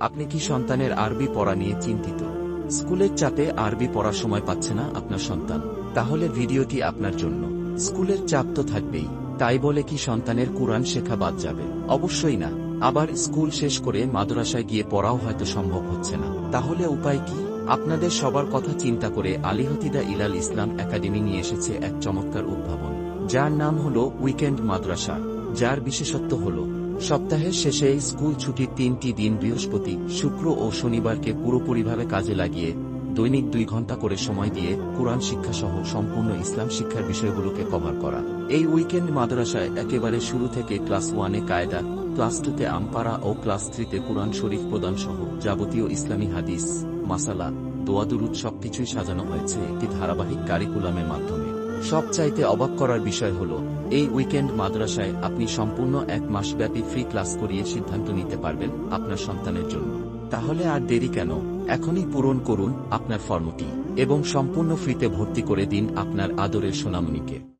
আপনি কি সন্তানের আরবি পড়া নিয়ে চিন্তিত? স্কুলের চাপে আরবি পড়ার সময় পাচ্ছে না আপনার সন্তান। তাহলে ভিডিওটি আপনার জন্য। স্কুলের চাপ তো থাকবেই। তাই বলে কি সন্তানের কোরআন শেখা বাদ যাবে? অবশ্যই না। আবার স্কুল শেষ করে মাদ্রাসায় গিয়ে পড়াও হয়তো সম্ভব হচ্ছে না। তাহলে উপায় কি? আপনাদের সবার কথা চিন্তা করে আলিহতিদা ইলাল ইসলাম একাডেমি নিয়ে এসেছে এক চমৎকার উদ্ভাবন। যার নাম হল উইকেন্ড মাদ্রাসা। যার বিশেষত্ব হল সপ্তাহের শেষে স্কুল ছুটির তিনটি দিন বৃহস্পতি, শুক্র ও শনিবারকে পুরোপুরিভাবে কাজে লাগিয়ে দৈনিক দুই ঘণ্টা করে সময় দিয়ে কোরআন শিক্ষা সহ সম্পূর্ণ ইসলাম শিক্ষার বিষয়গুলোকে কভার করা। এই উইকেন্ড মাদ্রাসায় একেবারে শুরু থেকে ক্লাস ওয়ানে কায়দা, ক্লাস টুতে আমপারা ও ক্লাস থ্রিতে কোরআন শরীফ প্রদান সহ যাবতীয় ইসলামী হাদিস, মাসালা দোয়াদুরুদ সবকিছুই সাজানো হয়েছে একটি ধারাবাহিক কারিকুলামের মাধ্যমে। সবচাইতে অবাক করার বিষয় হল, এই উইকেন্ড মাদ্রাসায় আপনি সম্পূর্ণ এক মাসব্যাপী ফ্রি ক্লাস করিয়ে সিদ্ধান্ত নিতে পারবেন আপনার সন্তানের জন্য। তাহলে আর দেরি কেন? এখনই পূরণ করুন আপনার ফর্মটি এবং সম্পূর্ণ ফ্রিতে ভর্তি করে দিন আপনার আদরের সোনামণিকে।